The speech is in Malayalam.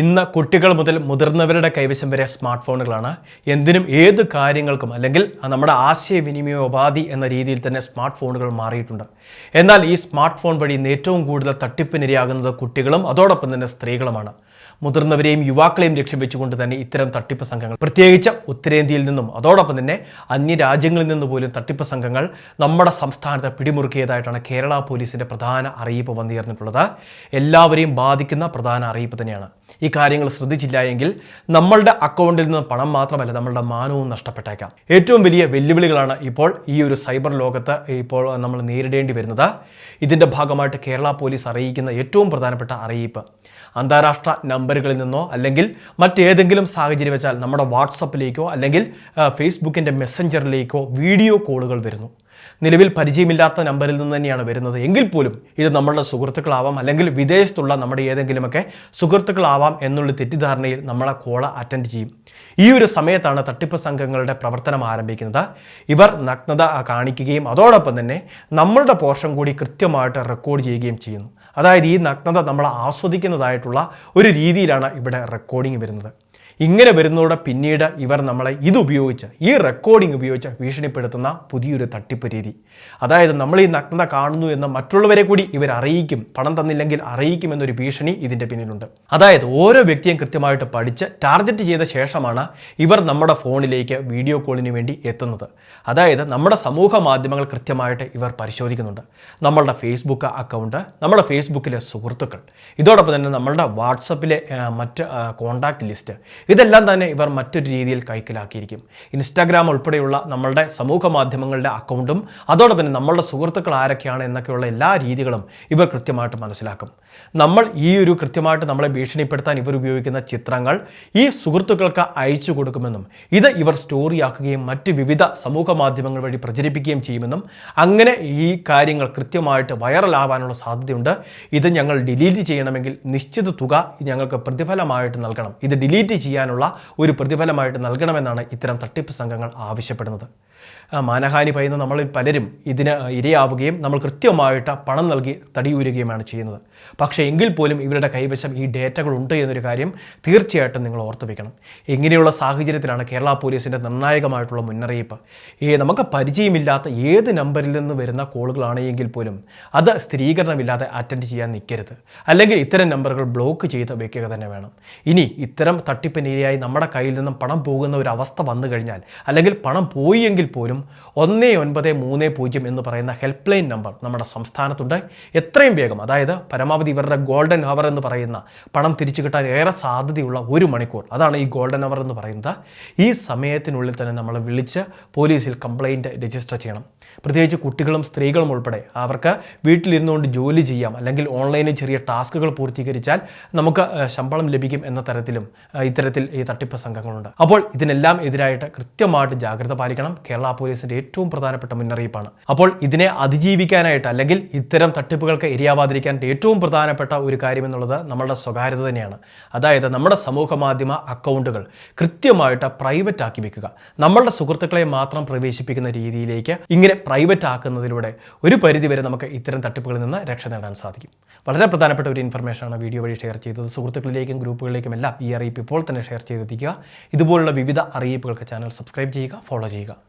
ഇന്ന് കുട്ടികൾ മുതൽ മുതിർന്നവരുടെ കൈവശം വരെ സ്മാർട്ട് ഫോണുകളാണ് എന്തിനും ഏത് കാര്യങ്ങൾക്കും അല്ലെങ്കിൽ നമ്മുടെ ആശയവിനിമയ ഉപാധി എന്ന രീതിയിൽ തന്നെ സ്മാർട്ട് ഫോണുകൾ മാറിയിട്ടുണ്ട്. എന്നാൽ ഈ സ്മാർട്ട് ഫോൺ വഴി ഏറ്റവും കൂടുതൽ തട്ടിപ്പിനിരയാകുന്നത് കുട്ടികളും അതോടൊപ്പം തന്നെ സ്ത്രീകളുമാണ്. മുതിർന്നവരെയും യുവാക്കളെയും ലക്ഷ്യം വെച്ചുകൊണ്ട് തന്നെ ഇത്തരം തട്ടിപ്പ് സംഘങ്ങൾ പ്രത്യേകിച്ച് ഉത്തരേന്ത്യയിൽ നിന്നും അതോടൊപ്പം തന്നെ അന്യരാജ്യങ്ങളിൽ നിന്ന് പോലും തട്ടിപ്പ് സംഘങ്ങൾ നമ്മുടെ സംസ്ഥാനത്തെ പിടിമുറുക്കിയതായിട്ടാണ് കേരള പോലീസിന്റെ പ്രധാന അറിയിപ്പ് വന്നുയർന്നിട്ടുള്ളത് എല്ലാവരെയും ബാധിക്കുന്ന പ്രധാന അറിയിപ്പ് തന്നെയാണ്. ഈ കാര്യങ്ങൾ ശ്രദ്ധിച്ചില്ല എങ്കിൽ നമ്മളുടെ അക്കൗണ്ടിൽ നിന്ന് പണം മാത്രമല്ല നമ്മളുടെ മാനവും നഷ്ടപ്പെട്ടേക്കാം. ഏറ്റവും വലിയ വെല്ലുവിളികളാണ് ഇപ്പോൾ ഈ ഒരു സൈബർ ലോകത്ത് ഇപ്പോൾ നമ്മൾ നേരിടേണ്ടി വരുന്നത്. ഇതിന്റെ ഭാഗമായിട്ട് കേരള പോലീസ് അറിയിക്കുന്ന ഏറ്റവും പ്രധാനപ്പെട്ട അറിയിപ്പ്. അന്താരാഷ്ട്ര നമ്പറുകളിൽ നിന്നോ അല്ലെങ്കിൽ മറ്റേതെങ്കിലും സാഹചര്യം വെച്ചാൽ നമ്മുടെ വാട്സപ്പിലേക്കോ അല്ലെങ്കിൽ ഫേസ്ബുക്കിന്റെ മെസ്സഞ്ചറിലേക്കോ വീഡിയോ കോളുകൾ വരുന്നു. നിലവിൽ പരിചയമില്ലാത്ത നമ്പറിൽ നിന്ന് തന്നെയാണ് വരുന്നത്. എങ്കിൽ പോലും ഇത് നമ്മളുടെ സുഹൃത്തുക്കളാവാം അല്ലെങ്കിൽ വിദേശത്തുള്ള നമ്മുടെ ഏതെങ്കിലുമൊക്കെ സുഹൃത്തുക്കളാവാം എന്നുള്ള തെറ്റിദ്ധാരണയിൽ നമ്മളെ കോള അറ്റൻഡ് ചെയ്യും. ഈ ഒരു സമയത്താണ് തട്ടിപ്പ് സംഘങ്ങളുടെ പ്രവർത്തനം ആരംഭിക്കുന്നത്. ഇവർ നഗ്നത കാണിക്കുകയും അതോടൊപ്പം തന്നെ നമ്മളുടെ പോർഷൻ കൂടി കൃത്യമായിട്ട് റെക്കോർഡ് ചെയ്യുകയും ചെയ്യുന്നു. അതായത് ഈ നഗ്നത നമ്മൾ ആസ്വദിക്കുന്നതായിട്ടുള്ള ഒരു രീതിയിലാണ് ഇവിടെ റെക്കോർഡിംഗ് വരുന്നത്. ഇങ്ങനെ വരുന്നതോടെ പിന്നീട് ഇവർ നമ്മളെ ഇതുപയോഗിച്ച് ഈ റെക്കോർഡിംഗ് ഉപയോഗിച്ച് ഭീഷണിപ്പെടുത്തുന്ന പുതിയൊരു തട്ടിപ്പ് രീതി. അതായത് നമ്മൾ ഈ നഗ്നത കാണുന്നു എന്ന് മറ്റുള്ളവരെ കൂടി ഇവർ അറിയിക്കും പണം തന്നില്ലെങ്കിൽ അറിയിക്കും എന്നൊരു ഭീഷണി ഇതിന്റെ പിന്നിലുണ്ട്. അതായത് ഓരോ വ്യക്തിയും കൃത്യമായിട്ട് പഠിച്ച് ടാർഗറ്റ് ചെയ്ത ശേഷമാണ് ഇവർ നമ്മുടെ ഫോണിലേക്ക് വീഡിയോ കോളിന് വേണ്ടി എത്തുന്നത്. അതായത് നമ്മുടെ സമൂഹ മാധ്യമങ്ങൾ കൃത്യമായിട്ട് ഇവർ പരിശോധിക്കുന്നുണ്ട്. നമ്മളുടെ ഫേസ്ബുക്ക് അക്കൗണ്ട് നമ്മുടെ ഫേസ്ബുക്കിലെ സുഹൃത്തുക്കൾ ഇതോടൊപ്പം തന്നെ നമ്മളുടെ വാട്സപ്പിലെ മറ്റ് കോണ്ടാക്ട് ലിസ്റ്റ് ഇതെല്ലാം തന്നെ ഇവർ മറ്റൊരു രീതിയിൽ കൈക്കലാക്കിയിരിക്കും. ഇൻസ്റ്റാഗ്രാം ഉൾപ്പെടെയുള്ള നമ്മളുടെ സമൂഹ മാധ്യമങ്ങളുടെ അക്കൗണ്ടും അതോടൊപ്പം തന്നെ നമ്മളുടെ സുഹൃത്തുക്കൾ ആരൊക്കെയാണ് എന്നൊക്കെയുള്ള എല്ലാ രീതികളും ഇവർ കൃത്യമായിട്ട് മനസ്സിലാക്കും. നമ്മൾ ഈ ഒരു കൃത്യമായിട്ട് നമ്മളെ ഭീഷണിപ്പെടുത്താൻ ഇവർ ഉപയോഗിക്കുന്ന ചിത്രങ്ങൾ ഈ സുഹൃത്തുക്കൾക്ക് അയച്ചു കൊടുക്കുമെന്നും ഇത് ഇവർ സ്റ്റോറിയാക്കുകയും മറ്റ് വിവിധ സമൂഹ മാധ്യമങ്ങൾ വഴി പ്രചരിപ്പിക്കുകയും ചെയ്യുമെന്നും അങ്ങനെ ഈ കാര്യങ്ങൾ കൃത്യമായിട്ട് വൈറലാവാനുള്ള സാധ്യതയുണ്ട്. ഇത് ഞങ്ങൾ ഡിലീറ്റ് ചെയ്യണമെങ്കിൽ നിശ്ചിത തുക ഞങ്ങൾക്ക് പ്രതിഫലമായിട്ട് നൽകണം. ഇത് ഡിലീറ്റ് ചെയ്യാനുള്ള ഒരു പ്രതിഫലമായിട്ട് നൽകണമെന്നാണ് ഇത്തരം തട്ടിപ്പ് സംഘങ്ങൾ ആവശ്യപ്പെടുന്നത്. മാനഹാനി പറയുന്ന നമ്മളിൽ പലരും ഇതിന് ഇരയാവുകയും നമ്മൾ കൃത്യമായിട്ട് പണം നൽകി തടിയൂരുകയുമാണ് ചെയ്യുന്നത്. പക്ഷേ എങ്കിൽ പോലും ഇവരുടെ കൈവശം ഈ ഡേറ്റകൾ ഉണ്ട് എന്നൊരു കാര്യം തീർച്ചയായിട്ടും നിങ്ങൾ ഓർത്തു വയ്ക്കണം ഇങ്ങനെയുള്ള സാഹചര്യത്തിലാണ് കേരള പോലീസിന്റെ നിർണായകമായിട്ടുള്ള മുന്നറിയിപ്പ്. ഈ നമുക്ക് പരിചയമില്ലാത്ത ഏത് നമ്പറിൽ നിന്ന് വരുന്ന കോളുകളാണെങ്കിൽ പോലും അത് സ്ഥിരീകരണമില്ലാതെ അറ്റൻഡ് ചെയ്യാൻ നിൽക്കരുത്. അല്ലെങ്കിൽ ഇത്തരം നമ്പറുകൾ ബ്ലോക്ക് ചെയ്ത് വെക്കുക തന്നെ വേണം. ഇനി ഇത്തരം തട്ടിപ്പിനിരയായി നമ്മുടെ കയ്യിൽ നിന്നും പണം പോകുന്ന ഒരു അവസ്ഥ വന്നു കഴിഞ്ഞാൽ അല്ലെങ്കിൽ പണം പോയി എങ്കിൽ പോലും ഒന്ന് ഒൻപത് മൂന്ന് പൂജ്യം എന്ന് പറയുന്ന ഹെൽപ്പ് ലൈൻ നമ്പർ നമ്മുടെ സംസ്ഥാനത്തുണ്ട്. എത്രയും വേഗം അതായത് പരമാവധി ഇവരുടെ ഗോൾഡൻ അവർ എന്ന് പറയുന്ന പണം തിരിച്ചു കിട്ടാൻ ഏറെ സാധ്യതയുള്ള ഒരു മണിക്കൂർ. അതാണ് ഈ ഗോൾഡൻ അവർ എന്ന് പറയുന്നത്. ഈ സമയത്തിനുള്ളിൽ തന്നെ നമ്മൾ വിളിച്ച് പോലീസിൽ കംപ്ലൈന്റ് രജിസ്റ്റർ ചെയ്യണം. പ്രത്യേകിച്ച് കുട്ടികളും സ്ത്രീകളും ഉൾപ്പെടെ അവർക്ക് വീട്ടിലിരുന്നുകൊണ്ട് ജോലി ചെയ്യാം അല്ലെങ്കിൽ ഓൺലൈനിൽ ചെറിയ ടാസ്കുകൾ പൂർത്തീകരിച്ചാൽ നമുക്ക് ശമ്പളം ലഭിക്കും എന്ന തരത്തിലും ഇത്തരത്തിൽ ഈ തട്ടിപ്പ് സംഘങ്ങളുണ്ട്. അപ്പോൾ ഇതിനെല്ലാം എതിരായിട്ട് കൃത്യമായിട്ട് ജാഗ്രത പാലിക്കണം. കേരള പോലീസിന്റെ ഏറ്റവും പ്രധാനപ്പെട്ട മുന്നറിയിപ്പാണ്. അപ്പോൾ ഇതിനെ അതിജീവിക്കാനായിട്ട് അല്ലെങ്കിൽ ഇത്തരം തട്ടിപ്പുകൾക്ക് ഇരയാവാതിരിക്കാൻ ഏറ്റവും പ്രധാനപ്പെട്ട ഒരു കാര്യം എന്നുള്ളത് നമ്മളുടെ സ്വകാര്യത തന്നെയാണ്. അതായത് നമ്മുടെ സമൂഹ മാധ്യമ അക്കൗണ്ടുകൾ കൃത്യമായിട്ട് പ്രൈവറ്റ് ആക്കി വെക്കുക. നമ്മളുടെ സുഹൃത്തുക്കളെ മാത്രം പ്രവേശിപ്പിക്കുന്ന രീതിയിലേക്ക് ഇങ്ങനെ പ്രൈവറ്റ് ആക്കുന്നതിലൂടെ ഒരു പരിധിവരെ നമുക്ക് ഇത്തരം തട്ടിപ്പുകളിൽ നിന്ന് രക്ഷ നേടാൻ സാധിക്കും. വളരെ പ്രധാനപ്പെട്ട ഒരു ഇൻഫർമേഷൻ ആണ് വീഡിയോ വഴി ഷെയർ ചെയ്തത്. സുഹൃത്തുക്കളിലേക്കും ഗ്രൂപ്പുകളിലേക്കും എല്ലാം ഈ അറിയിപ്പ് ഇപ്പോൾ തന്നെ ഷെയർ ചെയ്തെത്തിക്കുക. ഇതുപോലുള്ള വിവിധ അറിയിപ്പുകൾക്ക് ചാനൽ സബ്സ്ക്രൈബ് ചെയ്യുക ഫോളോ ചെയ്യുക.